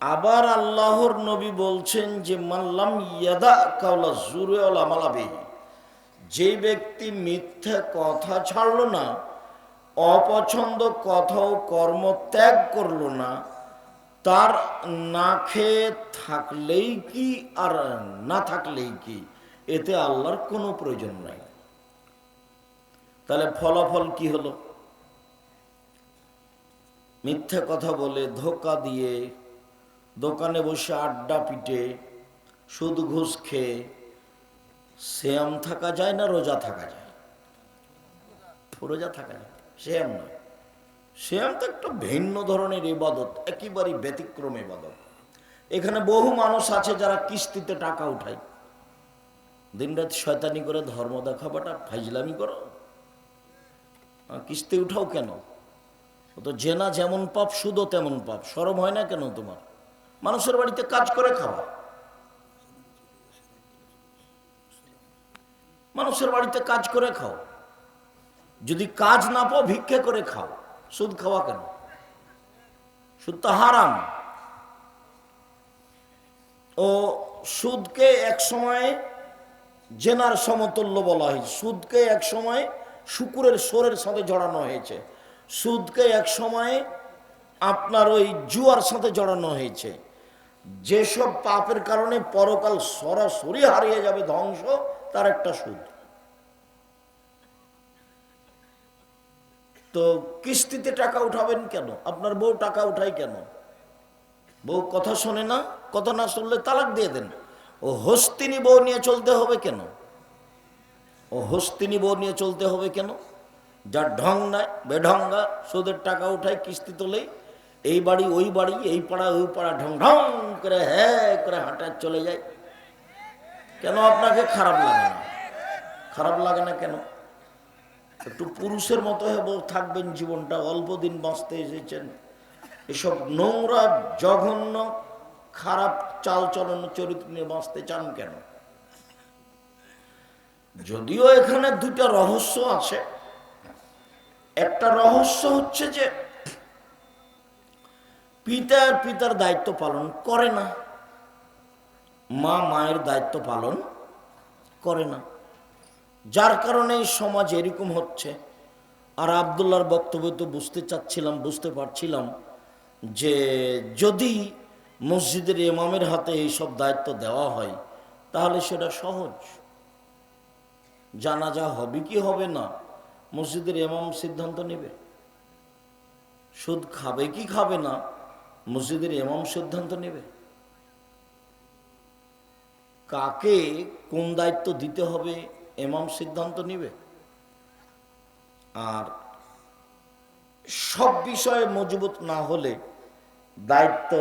আবার আল্লাহর নবী বলছেন যে মাল্লাম ইয়াদা কাউলা জুরে মালাবে। যে ব্যক্তি মিথ্যা কথা ছাড়লো না, অপছন্দ কথা ও কর্ম ত্যাগ করল না, তার না খেয়ে থাকলেই কি আর না থাকলেই কি, এতে আল্লাহর কোনো প্রয়োজন নাই। তাহলে ফলাফল কি হলো? মিথ্যা কথা বলে ধোকা দিয়ে দোকানে বসে আড্ডা পিটে, সুদ ঘুষ খেয়ে, শ্যাম থাকা যায় না, রোজা থাকা যায়? রোজা থাকা যায়? শ্যাম নয়। শ্যাম তো একটা ভিন্ন ধরনের ইবাদত একেবারেই ব্যতিক্রম ইবাদত। এখানে বহু মানুষ আছে যারা কিস্তিতে টাকা উঠায়। দিনরাত শয়তানি করে ধর্ম দেখাবাটা ফাইজলামি করো। কিস্তি উঠাও কেন? ও তো জেনা যেমন পাপ, সুদও তেমন পাপ। সরম হয় না কেন তোমার? মানুষের বাড়িতে কাজ করে খাওয়া। মানুষের বাড়িতে কাজ করে খাও। যদি কাজ না পাও, ভিক্ষে করে খাও। সুদ খাওয়া কেন? সুদ তো হারাম। ও সুদকে এক সময় জেনার সমতুল্য বলা হয়েছে। সুদকে এক সময় শুকুরের সোরের সাথে জড়ানো হয়েছে। সুদকে এক সময় আপনার ওই জুয়ার সাথে জড়ানো হয়েছে। যেসব পাপের কারণে পরকাল সরাসরি হারিয়ে যাবে ধ্বংস, তার একটা সুদ। তো কিস্তিতে টাকা উঠাবেন কেন? আপনার বউ টাকা উঠায় কেন? বউ কথা শোনে না, কথা না শুনলে তালাক দিয়ে দেন। ও হস্তিনী বউ নিয়ে চলতে হবে কেন? ও হস্তিনী বউ নিয়ে চলতে হবে কেন? যার ঢং নাই, বেঢঙ্গা, সুদের টাকা উঠায় কিস্তি তোলে এই বাড়ি, ওই বাড়ি, এই পাড়া, ওই পাড়া, ঢং ঢং করে হ্যাঁ করে হাঁটা চলে যায়। কেন আপনাকে খারাপ লাগে না? খারাপ লাগে না কেন? একটু পুরুষের মতো বউ থাকবেন জীবনটা, অল্প দিন বাঁচতে এসেছেন। এসব নোংরা, জঘন্য, খারাপ চাল চলন চরিত্র নিয়ে বাঁচতে চান কেন? যদিও এখানে দুটা রহস্য আছে। একটা রহস্য হচ্ছে যে পিতার পিতার দায়িত্ব পালন করে না। মা, মায়ের দায়িত্ব পালন করে না। যার কারণে সমাজ এরকম হচ্ছে। আর আবদুল্লার বক্তব্য তো বুঝতে চাচ্ছিলাম, বুঝতে পারছিলাম যে যদি মসজিদের ইমামের হাতে এইসব দায়িত্ব দেওয়া হয়, তাহলে সেটা সহজ। জানাজা হবে কি হবে না, মসজিদের ইমাম সিদ্ধান্ত নেবে। সুদ খাবে কি খাবে না মসজিদের ইমাম সিদ্ধান্ত নেবে। কাকে কোন দায়িত্ব দিতে হবে এমাম সিদ্ধান্ত নেবে। আর সব বিষয়ে মজবুত না হলে দায়িত্ব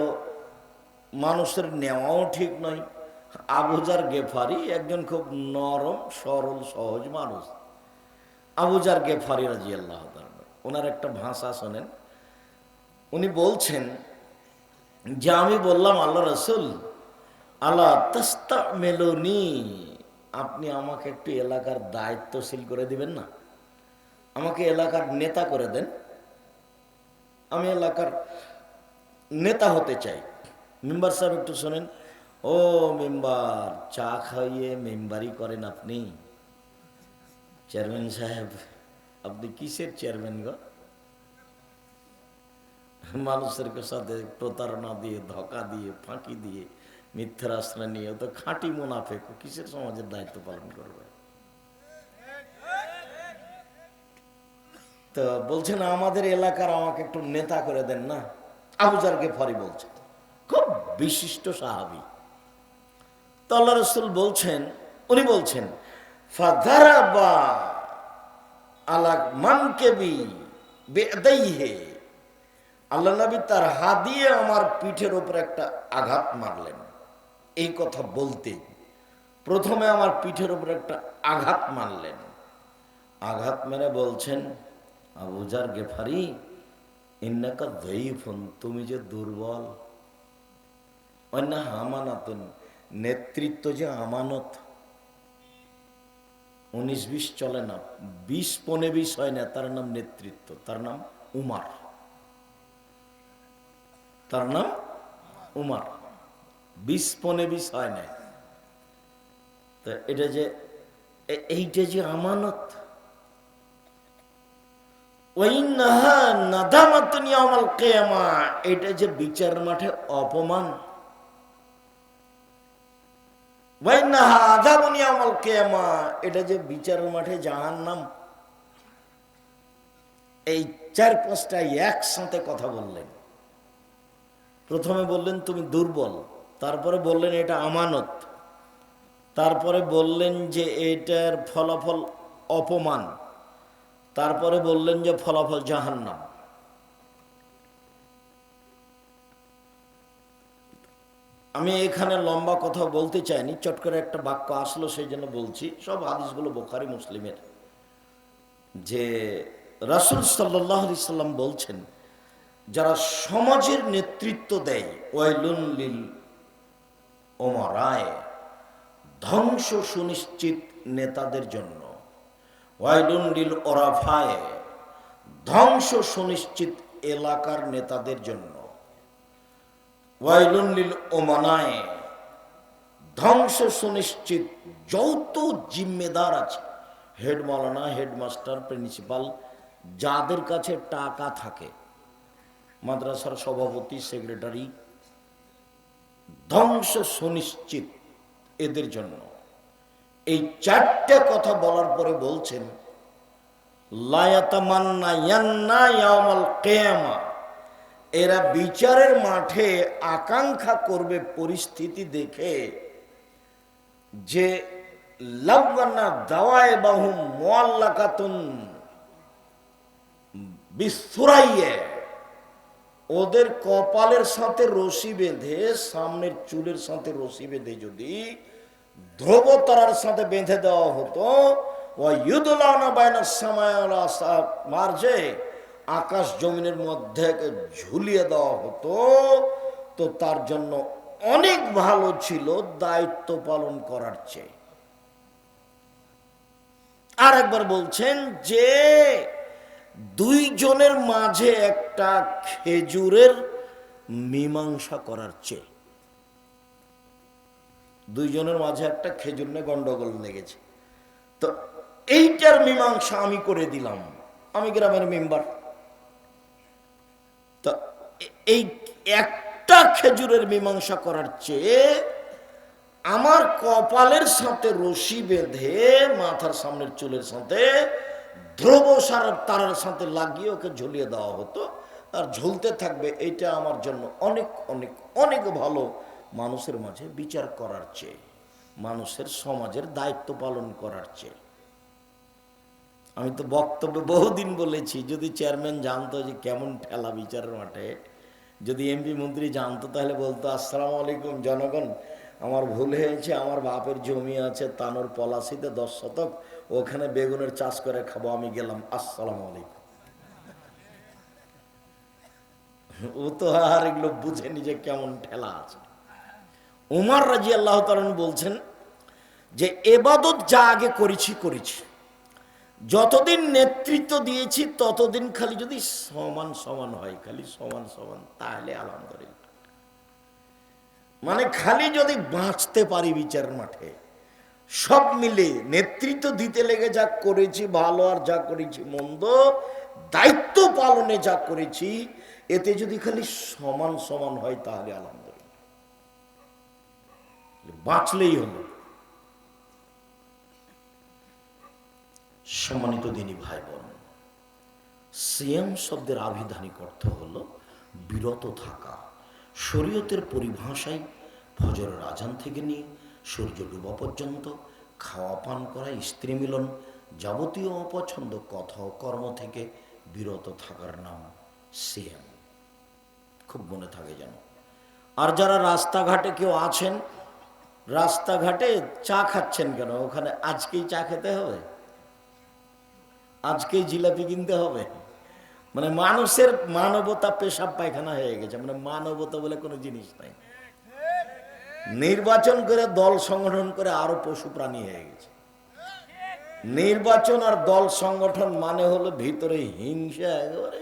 মানুষের নেওয়াও ঠিক নয়। আবুজার গেফারি একজন খুব নরম, সরল, সহজ মানুষ। আবুজার গেফারি রাজি আল্লাহ ওনার একটা ভাষা শোনেন। উনি বলছেন যে আমি বললাম, আল্লাহ রসুল আল্লাহ তস্তা মেলনি আপনি আমাকে একটু এলাকার দায়িত্বশীল করে দিবেন না? আমাকে এলাকার নেতা করে দেন। আমি এলাকার নেতা হতে চাই। মেম্বার সাহেব একটু শোনেন। ও মেম্বার, চা খাইয়ে মেম্বারই করেন আপনি? চেয়ারম্যান সাহেব, আপনি কিসের চেয়ারম্যান গো? মানুষের সাথে প্রতারণা দিয়ে, ধোকা দিয়ে, ফাঁকি দিয়ে মিথ্যার আশ্রয় নিয়ে তো খাঁটি মুনাফেক কিসের সমাজের দায়িত্ব পালন করবে? তো বলছেন, আমাদের এলাকার আমাকে একটু নেতা করে দেন না? আবুজারকে ফরি বলছে খুব বিশিষ্ট সাহাবি। তো আল্লাহ রসুল বলছেন, উনি বলছেন, ফাদারাবা আলা মানকেবি বেদাইহে আল্লাহ নবী তার হাত দিয়ে আমার পিঠের উপর একটা আঘাত মারলেন। এই কথা বলতে প্রথমে আমার পিঠের উপর একটা আঘাত মারলেন। আঘাত মেরে বলছেন আবুজার গেফারি, ইন্নাকা দইফুন তুমি যে দুর্বল। অন্য হামানাতুন, নেতৃত্ব যে আমানত। উনিশ বিশ চলে না, বিশ পনে বিশ হয় না, তার নাম নেতৃত্ব, তার নাম উমার। তার নাম উমার। বিষ পনে বিষ হয় না এটা যে এইটা যে আমানত। এটা যে বিচার মাঠে অপমান। এটা যে বিচার মাঠে জাহান্নাম। এই চার পাঁচটা একসাথে কথা বললেন। প্রথমে বললেন, তুমি দুর্বল। তারপরে বললেন, এটা আমানত। তারপরে বললেন যে, এটার ফলাফল অপমান। তারপরে বললেন যে, ফলাফল জাহান্নাম। আমি এখানে লম্বা কথা বলতে চাইনি, চট করে একটা বাক্য আসলো সেই জন্য বলছি। সব হাদিসগুলো বোখারি, মুসলিমের। যে রাসুল সাল্লাহ সাল্লাম বলছেন যারা সমাজের নেতৃত্ব দেয়, ওয়াইলুন লিল ওমরায় ধ্বংস সুনিশ্চিত নেতাদের জন্য। ওয়াইলুন লিল ওরাফায়, ধ্বংস সুনিশ্চিত এলাকার নেতাদের জন্য। ওয়াইলুন লিল ওমানায় ধ্বংস সুনিশ্চিত যত জিম্মেদার আছে। হেড মৌলানা হেডমাস্টার, প্রিন্সিপাল, যাদের কাছে টাকা থাকে মাদ্রাসার সভাপতি, সেক্রেটারি, ধ্বংস সুনিশ্চিত এদের জন্য। এই চারটে কথা বলার পরে বলছেন এরা বিচারের মাঠে আকাঙ্ক্ষা করবে পরিস্থিতি দেখে যে লাউগান্না দাওয়ায় মোয়াল্লাকাতুন ওদের কপালের সাথে রশি বেঁধে, সামনের চুলের সাথে রশি বেঁধে যদি ধ্রুবতারার সাথে বেঁধে দেওয়া হতো মার্জে, আকাশ জমিনের মধ্যে ঝুলিয়ে দেওয়া হতো, তো তার জন্য অনেক ভালো ছিল দায়িত্ব পালন করার চেয়ে। আর একবার বলছেন যে দুইজনের মাঝে একটা খেজুরের মীমাংসা করার চেয়ে। দুইজনের মাঝে একটা খেজুর নিয়ে গন্ডগোল লেগেছে। তো এইটার মীমাংসা আমি করে দিলাম। আমি গ্রামের মেম্বার। তো এই একটা খেজুরের মীমাংসা করার চেয়ে আমার কপালের সাথে রশি বেঁধে মাথার সামনের চুলের সাথে ধ্রুব সার তারার সাথে লাগিয়ে ওকে ঝুলিয়ে দেওয়া হতো। আর ঝুলতে থাকবে এটা আমার জন্য অনেক অনেক অনেক ভালো মানুষের মাঝে বিচার করার চেয়ে, মানুষের সমাজের দায়িত্ব পালন করার চেয়ে। আমি তো বক্তব্যে বহুদিন বলেছি, যদি চেয়ারম্যান জানতো যে কেমন ঠেলা বিচারের মাঠে, যদি এমপি মন্ত্রী জানতো তাহলে বলতো, আসসালামু আলাইকুম জনগণ আমার ভুল হয়েছে, আমার বাপের জমি আছে, তানোর পলাশিতে দশ শতক, ওখানে বেগুনের চাষ করে খাব, আমি গেলাম, আসসালামু আলাইকুম। ও তো আর এগুলো বুঝেনি যে কেমন ঠেলা আছে। উমার রাজি আল্লাহ তালন বলছেন যে, এবাদত যা আগে করেছি করেছি। যতদিন নেতৃত্ব দিয়েছি, ততদিন খালি যদি সমান সমান হয়, খালি সমান সমান, তাহলে আলহামদুলিল্লাহ। মানে খালি যদি বাঁচতে পারি বিচার মাঠে, সব মিলে নেতৃত্ব দিতে লেগে যা করেছি, ভালো আর যা করেছি, মন্দ, দায়িত্ব পালনে যা করেছি, এতে যদি খালি সমান সমান হয় তাহলে আলহামদুলিল্লাহ। বাঁচলেই হলো। সম্মানিত দিনী ভাই বোন সিএম শব্দের আবিধানিক অর্থ হলো বিরত থাকা। শরীয়তের পরিভাষায় ফজরের আজান থেকে নিয়ে সূর্য ডুবা পর্যন্ত, খাওয়া পান করা, স্ত্রী মিলন যাবতীয় অপছন্দ, কথা কর্ম থেকে বিরত থাকার নাম সিএম খুব মনে থাকে যেন। আর যারা রাস্তাঘাটে কেউ আছেন, রাস্তাঘাটে চা খাচ্ছেন কেন? ওখানে আজকেই চা খেতে হবে? আজকেই জিলাপি কিনতে হবে? মানে মানুষের মানবতা পেশাব পায়খানা হয়ে গেছে মানে মানবতা বলে কোনো জিনিস নাই। নির্বাচন করে দল সংগঠন করে আরও পশু প্রাণী হয়ে গেছে। নির্বাচন আর দল সংগঠন মানে হলো ভিতরে হিংসা একেবারে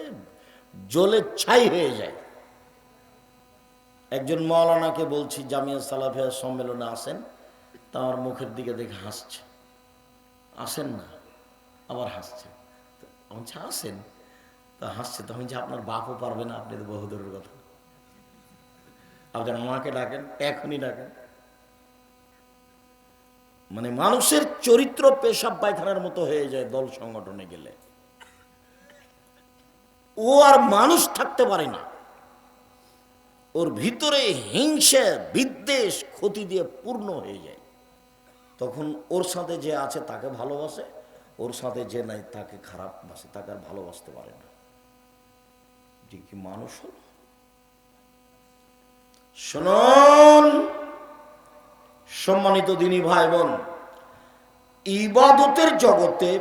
জ্বলে ছাই হয়ে যায়। একজন মৌলানাকে বলছি জামিয়া সালাফিয়া সম্মেলনে আসেন তা আমার মুখের দিকে দেখে হাসছে। আসেন না আবার হাসছে। বলছি, আসেন। তা হাসছে, তখন যে আপনার বাপও পারবে না, আপনি তো বহুদূরের কথা। আপনি আমাকে ডাকেন, এখনই ডাকেন। মানে মানুষের চরিত্র পেশাব পায়খানার মতো হয়ে যায় দল সংগঠনে গেলে। ও আর মানুষ থাকতে পারে না। ওর ভিতরে হিংসা, বিদ্বেষ, ক্ষতি দিয়ে পূর্ণ হয়ে যায়। তখন ওর সাথে যে আছে তাকে ভালোবাসে, ওর সাথে যে নাই তাকে খারাপ বাসে, তাকে আর ভালোবাসতে পারে না। যে কি মানুষ হল? সম্মানিত দিনী ভাই বোন ইবাদতের জগতে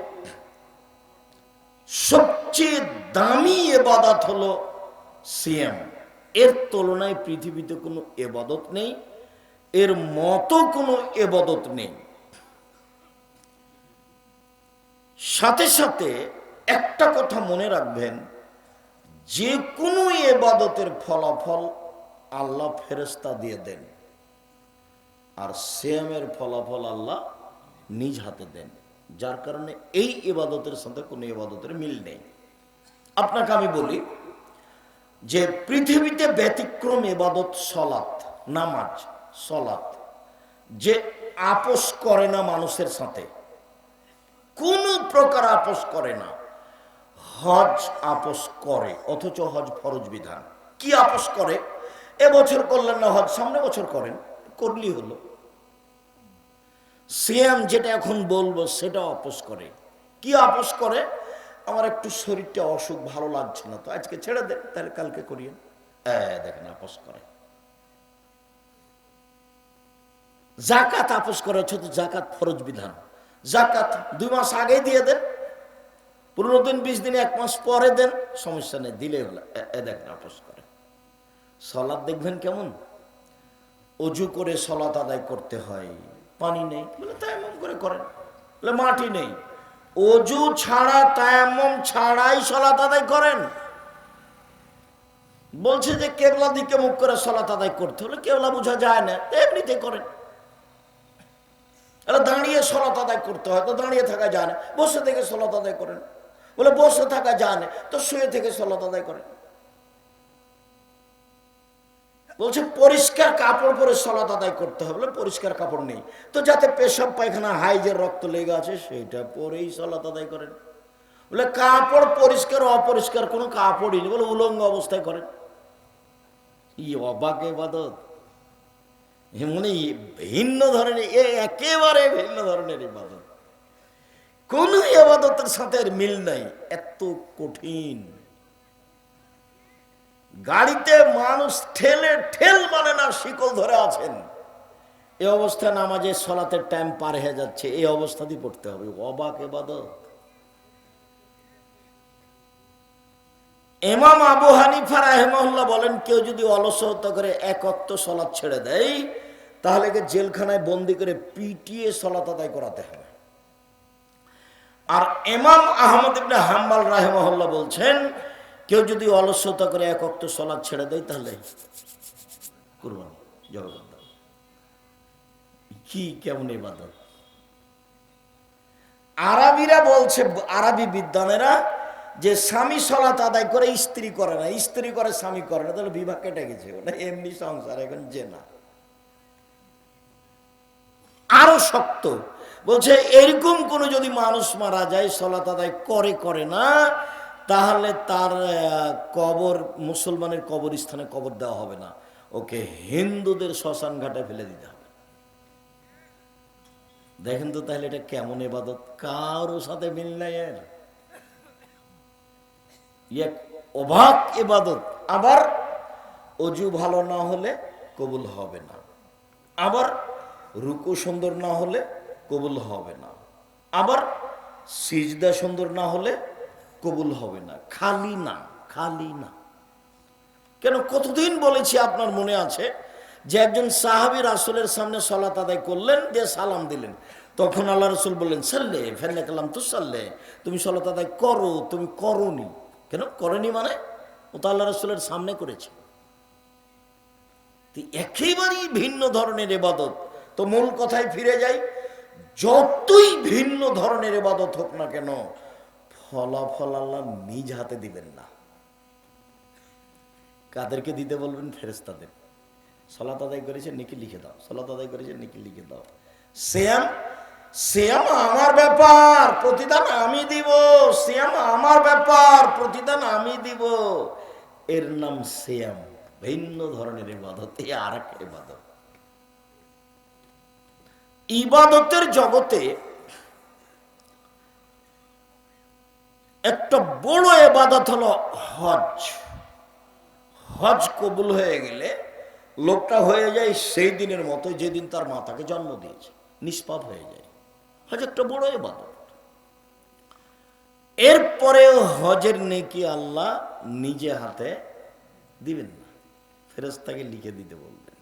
সবচেয়ে দামি এবাদত হলো সিএম এর তুলনায় পৃথিবীতে কোনো এবাদত নেই, এর মতো কোনো এবাদত নেই। সাথে সাথে একটা কথা মনে রাখবেন যে কোনো এবাদতের ফলাফল আল্লাহ ফেরেস্তা দিয়ে দেন। আর সিএমের ফলাফল আল্লাহ নিজ হাতে দেন। যার কারণে এই ইবাদতের সাথে কোনো ইবাদতের মিল নেই। আপনাকে আমি বলি যে পৃথিবীতে ব্যতিক্রম এবাদত সলাত নামাজ সলাত যে আপোষ করে না মানুষের সাথে, কোনো প্রকার আপোষ করে না। হজ আপোষ করে, অথচ হজ ফরজ বিধান। কি আপোষ করে? এবছর করলেন না হজ, সামনে বছর করেন করলেই হলো। সিএম যেটা এখন বলব, সেটা আপোষ করে। কি আপোষ করে? আমার একটু শরীরটা অসুখ, ভালো লাগছে না তো, আজকে ছেড়ে দেন তাহলে কালকে করিয়েন হ্যাঁ দেখেন, আপোষ করে। জাকাত আপোষ করে ছোট জাকাত ফরজ বিধান। জাকাত দুই মাস আগে দিয়ে দেন পনেরো দিন, বিশ দিন, এক মাস পরে দেন, সমস্যা নেই, দিলে হলো। এ- দেখেন আপোষ করে। সলাদ দেখবেন কেমন? অজু করে সলাত আদায় করতে হয়, পানি নেই, বলে তায়াম্মম করে করেন, বলে মাটি নেই। অজু ছাড়া, তায়াম্মম ছাড়াই সলাত আদায় করেন। বলছে যে কেবলা দিকে মুখ করে সলাত আদায় করতে হলে কেবলা বোঝা যায় না এমনিতে করেন। দাঁড়িয়ে সলাত আদায় করতে হয়, তো দাঁড়িয়ে থাকা যায় না, বসে থেকে সলাত আদায় করেন। বলে, বসে থাকা যায় না তো শুয়ে থেকে সলাত আদায় করেন বলছে, পরিষ্কার কাপড় পরে সলাত আদায় করতে হবে। পরিষ্কার কাপড় নেই। তো যাতে পেশাব পায়খানা হাইজের রক্ত লেগে আছে, সেটা পরেই সলাত আদায় করেন। বলে, কাপড় পরিষ্কার, অপরিষ্কার, কোনো কাপড়ই নেই। বলে, উলঙ্গ অবস্থায় করেন। ই অবাক এবাদত মানে ভিন্ন ধরনের, এ একেবারে ভিন্ন ধরনের ইবাদত। কোন ইবাদতের সাথে এর মিল নাই, এত কঠিন। গাড়িতে মানুষ ঠেলে ঠেল মানে না, শিকল ধরে আছেন। এ অবস্থায় নামাজের সলাতের টাইম পার হয়ে যাচ্ছে এই অবস্থাতেই পড়তে হবে। অবাক এবাদত। এমাম আবু হানিফা রাহেমহল্লা বলেন, কেউ যদি অলসতা করে এক অক্ত সলাৎ ছেড়ে দেয়, তাহলে জেলখানায় বন্দি করে পিটিয়ে সলাত আদায় করাতে হবে। আর এমাম আহমদ ইবনে হাম্বাল রাহেমহল্লা বলছেন, কেউ যদি অলস্যতা করে এক অক্ত সলাৎ ছেড়ে দেয়, তাহলে কুরবানি জবাব কি, কেমন ইবাদত? আরবিরা বলছে, আরবি বিদ্বানেরা যে স্বামী সলাত আদায় করে, স্ত্রী করে না। স্ত্রী করে, স্বামী করে না, তাহলে বিভাগ কেটে গেছে। ওটা এমনি সংসার, এখন যে না আরও শক্ত। বলছে, এরকম কোনো যদি মানুষ মারা যায় সলাত আদায় করে করে না, তাহলে তার কবর, মুসলমানের কবর স্থানে কবর দেওয়া হবে না। ওকে হিন্দুদের শ্মশান ঘাটে ফেলে দিতে হবে। দেখেন তো তাহলে এটা কেমন এবাদত? কারও সাথে মিল নাই এর। এক অবাক এবাদত। আবার অজু ভালো না হলে কবুল হবে না। আবার রুকু সুন্দর না হলে কবুল হবে না। আবার সিজদা সুন্দর না হলে কবুল হবে না। খালি না খালি না। কেন? কতদিন বলেছি আপনার মনে আছে? যে একজন সাহাবি রাসুলের সামনে সলাত আদায় করলেন, দিয়ে সালাম দিলেন। তখন আল্লাহ রসুল বললেন, সাল্লে ফেরলে কালাম তো সাল্লে। তুমি সলাত আদায় করো, তুমি করনি। কেন? করেনি মানে? ও তো আল্লাহ রসুলের সামনে করেছে। একেবারেই ভিন্ন ধরনের এবাদত। তো মূল কথায় ফিরে যাই যতই ভিন্ন ধরনের এবাদত হোক না কেন, ফলাফল আল্লাহ নিজ হাতে দিবেন না। কাদেরকে দিতে বলবেন? ফেরেস্তাদের সলাত আদায় করেছে, নিকি লিখে দাও। সলাত আদায় করেছে, নিকি লিখে দাও। শ্যাম শ্যাম আমার ব্যাপার, প্রতিদান আমি দিব। শ্যাম আমার ব্যাপার, প্রতিদান আমি দিব। এর নাম শ্যাম ভিন্ন ধরনের ইবাদত, এ আর এক ইবাদত। ইবাদতের জগতে একটা বড় এবাদত হলো হজ। হজ কবুল হয়ে গেলে লোকটা হয়ে যায় সেই দিনের মতো যেদিন তার মাতাকে জন্ম দিয়েছে, নিষ্পাপ হয়ে যায়। হজ একটা বড় এবাদত এরপরে হজের নেকি আল্লাহ নিজে হাতে দিবেন না। ফেরেস্তাকে লিখে দিতে বলবেন।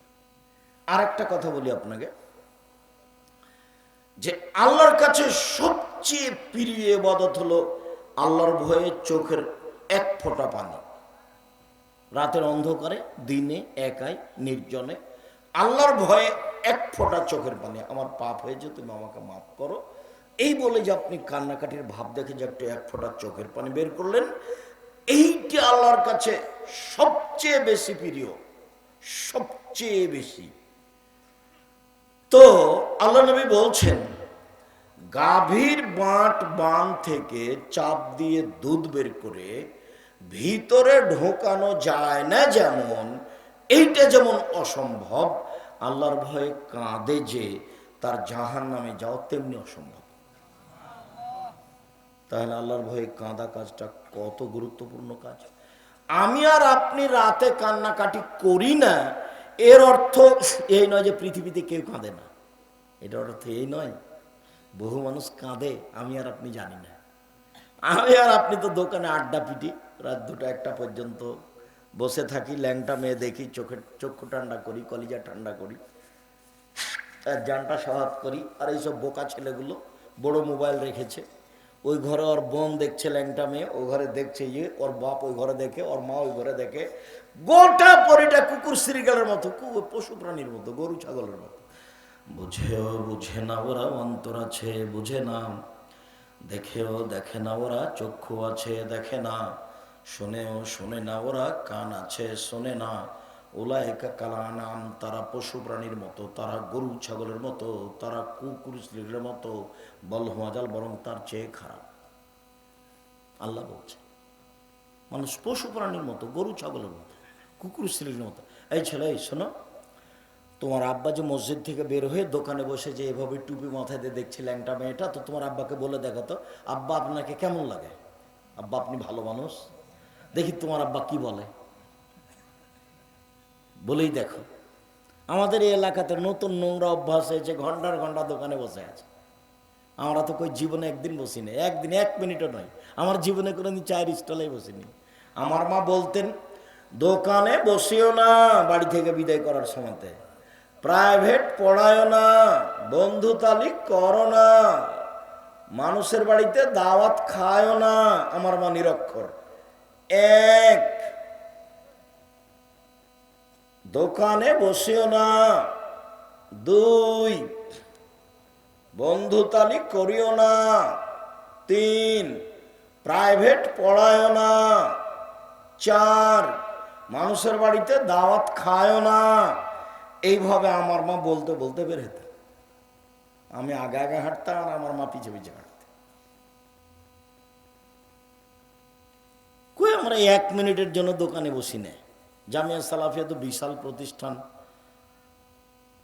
আর একটা কথা বলি আপনাকে। যে আল্লাহর কাছে সবচেয়ে প্রিয় এবাদত হলো আল্লাহর ভয়ে চোখের এক ফোঁটা পানি। রাতের অন্ধকারে, দিনে একাই, নির্জনে আল্লাহর ভয়ে এক ফোঁটা চোখের পানি। আমার পাপ হয়েছে, তুমি আমাকে মাফ করো। এই বলে যে আপনি কান্নাকাটির ভাব দেখে যে একটু এক ফোঁটা চোখের পানি বের করলেন, এইটি আল্লাহর কাছে সবচেয়ে বেশি প্রিয়, সবচেয়ে বেশি। তো আল্লাহ নবী বলছেন, গাভীর বাঁট বান থেকে চাপ দিয়ে দুধ বের করে ভিতরে ঢোকানো যায় না যেমন, এইটা যেমন অসম্ভব, আল্লাহর ভয়ে কাঁদে যে তার জাহান নামে যাও তেমনি অসম্ভব। তাহলে আল্লাহর ভয়ে কাঁদা কাজটা কত গুরুত্বপূর্ণ কাজ। আমি আর আপনি রাতে কান্নাকাটি করি না এর অর্থ, এই নয় যে পৃথিবীতে কেউ কাঁদে না। এটার অর্থ এই নয়, বহু মানুষ কাঁদে, আমি আর আপনি জানি না। আমি আর আপনি তো দোকানে আড্ডা পিটি, রাত দুটো একটা পর্যন্ত বসে থাকি, ল্যাংটা মেয়ে দেখি চোখে চক্ষু ঠান্ডা করি, কলিজা ঠান্ডা করি আর জানটা স্বভাব করি, আর এইসব বোকা ছেলেগুলো বড় মোবাইল রেখেছে। ওই ঘরে ওর বোন দেখছে ল্যাংটা মেয়ে, ও ঘরে দেখছে ইয়ে ওর বাপ ওই ঘরে দেখে, ওর মা ওই ঘরে দেখে গোটা পরিটা কুকুর শ্রীগালের মতো পশু প্রাণীর মতো, গরু, ছাগলের মতো। বুঝেও বুঝে না ওরা অন্তর আছে, বুঝে না। দেখেও দেখে না ওরা, চক্ষু আছে, দেখে না। শুনেও শুনে না ওরা, কান আছে, শোনে না। ওলায়কা কালা নাম তারা পশু প্রাণীর মতো, তারা গরু, ছাগলের মতো, তারা কুকুর, স্ত্রীর মতো। বল মাজাল বরং তার চেয়ে খারাপ। আল্লাহ বলছে, মানুষ পশু প্রাণীর মতো, গরু, ছাগলের মতো। কুকুর স্ত্রীর মতো। এই ছেলে, এই শোনো, তোমার আব্বা যে মসজিদ থেকে বের হয়ে দোকানে বসে যে এভাবে টুপি মাথায় দিয়ে দেখছে ল্যাংটা মেয়েটা, তো তোমার আব্বাকে বলে দেখো তো, আব্বা আপনাকে কেমন লাগে? আব্বা আপনি ভালো মানুষ। দেখি তোমার আব্বা কি বলে। বলেই দেখো। আমাদের এই এলাকাতে নতুন নোংরা অভ্যাস হয়েছে, ঘণ্টার ঘণ্টা দোকানে বসে আছে। আমরা তো কই জীবনে একদিন বসিনি, একদিন এক মিনিটও নয়। আমার জীবনে কোনোদিন চায়ের স্টলেই বসিনি। আমার মা বলতেন দোকানে বসিও না, বাড়ি থেকে বিদায় করার সময়তে। প্রাইভেট পড়ায় না, বন্ধু তালিক করো না। মানুষের বাড়িতে দাওয়াত খায়ও না, আমার মা নিরক্ষর। এক, দোকানে বসিও না। দুই, বন্ধু তালিক করিও না। তিন প্রাইভেট পড়ায় না। চার মানুষের বাড়িতে দাওয়াত খায়ও না। এইভাবে আমার মা বলতে বলতে বের হতো আমি আগে আগে হাঁটতাম আর আমার মা পিছে পিছে হাঁটতে কই আমরা এক মিনিটের জন্য দোকানে বসি না? জামিয়া সালাফিয়া তো বিশাল প্রতিষ্ঠান।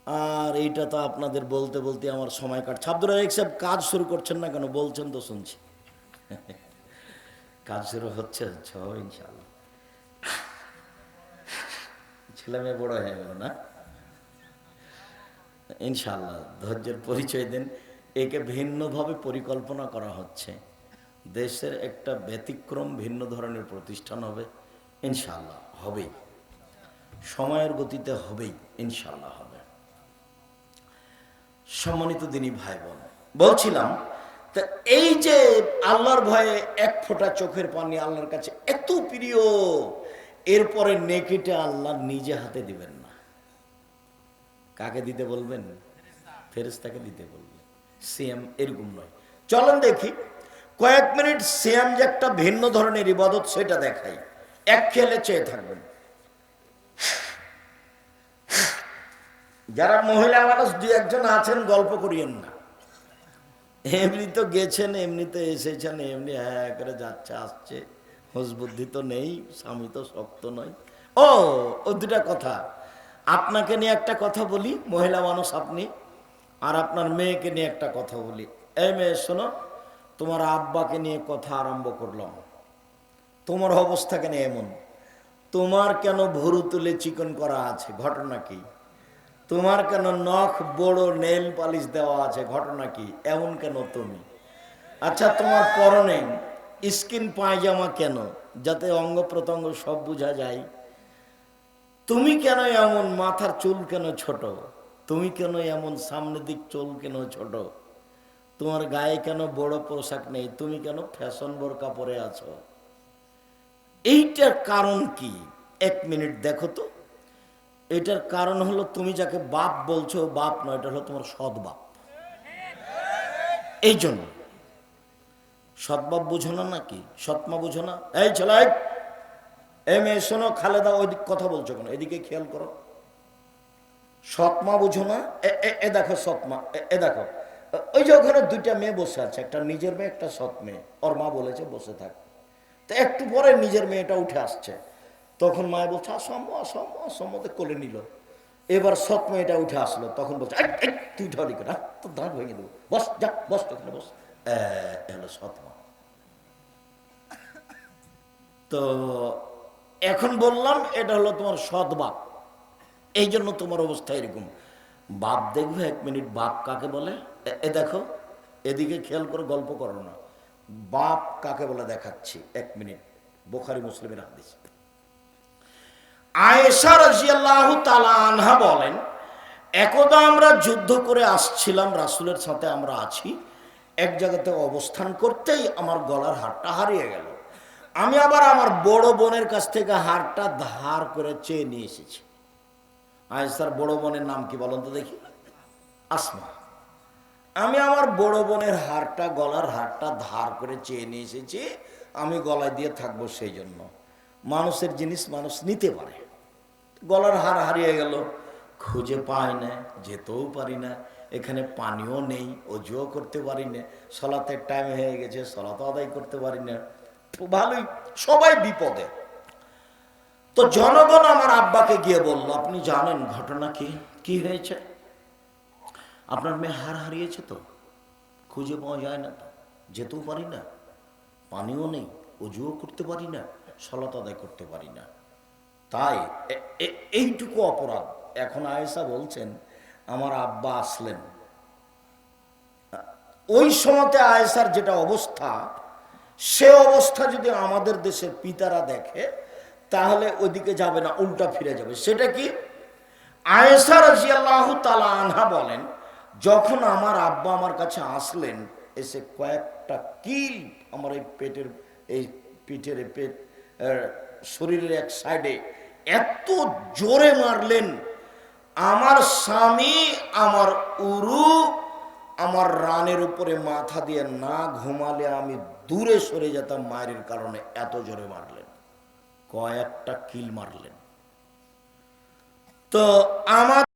আর এইটা তো আপনাদের বলতে বলতে আমার সময় কাটছে আব্দুল রাজাক কাজ শুরু করছেন না কেন? বলছেন তো শুনছি। কাজ শুরু হচ্ছে ইনশাল্লাহ ছেলে মেয়ে বড় হয়ে গেল না? ইনশাল্লাহ ধৈর্যের পরিচয় দেন। একে ভিন্নভাবে পরিকল্পনা করা হচ্ছে। দেশের একটা ব্যতিক্রম ভিন্ন ধরনের প্রতিষ্ঠান হবে। ইনশাল্লাহ হবেই। সময়ের গতিতে হবেই ইনশাল্লাহ হবে। সম্মানিত দিনী ভাই বোন বলছিলাম, তা এই যে আল্লাহর ভয়ে এক ফোঁটা চোখের পানি আল্লাহর কাছে এত প্রিয় এরপরে নেকিটা আল্লাহ নিজে হাতে দিবেন না। কাকে দিতে বলবেন? ফেরেস্তাকে দিতে বলবেন। সিএম এরকম নয়। চলেন দেখি, কয়েক মিনিট সিএম যে একটা ভিন্ন ধরনের ইবাদত, সেটা দেখাই। এক খেলে চেয়ে থাকবেন। যারা মহিলা মানুষ দু একজন আছেন, গল্প করিয়েন না। এমনি তো গেছেন এমনিতে এসেছেন, এমনি হ্যাঁ করে যাচ্ছে, আসছে। বুদ্ধি তো নেই, স্বামী তো শক্ত নয়। ও ও দুটা কথা। আপনাকে নিয়ে একটা কথা বলি, মহিলা মানুষ আপনি, আর আপনার মেয়েকে নিয়ে একটা কথা বলি। এই মেয়ে, শোনো, তোমার আব্বাকে নিয়ে কথা আরম্ভ করলাম। তোমার অবস্থা কেন এমন? তোমার কেন ভরু তুলে চিকন করা আছে? ঘটনা কি? তোমার কেন নখ, বড়, নেল পালিশ দেওয়া আছে? ঘটনা কি? এমন কেন তুমি? আচ্ছা তোমার পরনে স্কিন পায়জামা কেন? যাতে অঙ্গ প্রত্যঙ্গ সব বোঝা যায়। তুমি কেন এমন মাথার চুল কেন ছোট? তুমি কেন এমন সামনের দিক চুল কেন ছোট? তোমার গায়ে কেন বড় পোশাক নেই? তুমি কেন ফ্যাশন বোরকা পরে আছো? এইটার কারণ কি? এক মিনিট দেখো তো। এটার কারণ হলো তুমি যাকে বাপ বলছো, বাপ নয়, এটা হলো তোমার সৎ বাপ। এই জন্য সৎবাপ বুঝো না নাকি? সৎমা বুঝো না? এই ছেলে এই! মেয়ে শোনো খালেদা ওই কথা বলছো কেন? এদিকে খেয়াল করো। সৎমা বুঝো না? এ- দেখো সৎমা এ- দেখো। ওই যে ওখানে দুইটা মেয়ে বসে আছে একটা নিজের মেয়ে একটা সৎ মেয়ে। ওর মা বলেছে বসে থাক। তো একটু পরে নিজের মেয়েটা উঠে আসছে। তখন মায় বলছে আসম্ভ আসম্ভ অসম্মতে কোলে নিল। এবার সৎ মেয়েটা উঠে আসলো। তখন বলছে "এই, এই, তুই ঢলি করে তোর দাঁত ভেঙে দেবো। বস যা বস ওখানে বস। হলো সৎ মা তো এখন বললাম, এটা হলো তোমার সৎ বাপ। এই জন্য তোমার অবস্থা এরকম। বাপ দেখবে, এক মিনিট বাপ কাকে বলে? এ- দেখো, এদিকে খেয়াল করে গল্প করো না। বাপ কাকে বলে দেখাচ্ছি, এক মিনিট। বোখারি মুসলিমের হাদিস। আয়েশা রাজিয়াল্লাহু তাআলা আনহা বলেন, একদা আমরা যুদ্ধ করে আসছিলাম, রাসূলের সাথে আমরা আছি এক জায়গাতে অবস্থান করতেই আমার গলার হারটা হারিয়ে গেল। আমি আবার আমার বড় বোনের কাছ থেকে হারটা ধার করে চেয়ে নিয়ে এসেছি। আয়েশার বড় বোনের নাম কি বলেন তো দেখি? আসমা। আমি আমার বড় বোনের হারটা, গলার হারটা ধার করে চেয়ে নিয়ে এসেছি। আমি গলায় দিয়ে থাকব সেই জন্য। মানুষের জিনিস মানুষ নিতে পারে। গলার হার হারিয়ে গেল। খুঁজে পাই না, যেতেও পারি না। এখানে পানিও নেই, অজুও করতে পারি না, সলাতের টাইম হয়ে গেছে, সলাত আদায় করতে পারি না। ভালোই, সবাই বিপদে। তো জনগণ আমার আব্বাকে গিয়ে বলল, আপনি জানেন ঘটনা কি? কি হয়েছে? আপনার মেয়ে হার হারিয়েছে তো? খুঁজে পাওয়া যায় না তো। যেতেও পারি না। পানিও নেই, অজুও করতে পারি না, সলাত আদায় করতে পারি না। তাই এইটুকু অপরাধ। এখন আয়েশা বলছেন আমার আব্বা আসলেন। ওই সময়তে আয়েশার যেটা অবস্থা, সে অবস্থা যদি আমাদের দেশের পিতারা দেখে, তাহলে ওইদিকে যাবে না, উল্টা ফিরে যাবে। সেটা কি? আয়েশা রাজিয়াল্লাহু তাআলা আনহা বলেন, যখন আমার আব্বা আমার কাছে আসলেন, এসে কয়েকটা কিল আমার এই পেটের, এই পিঠের পেট শরীরের এক সাইডে এত জোরে মারলেন আমার স্বামী, আমার উরু, আমার রানের উপরে মাথা দিয়ে না ঘুমালে আমি দূরে সরে যেতাম মায়ের কারণে। এত জোরে মারলেন। কয়েকটা কিল মারলেন। তো আমার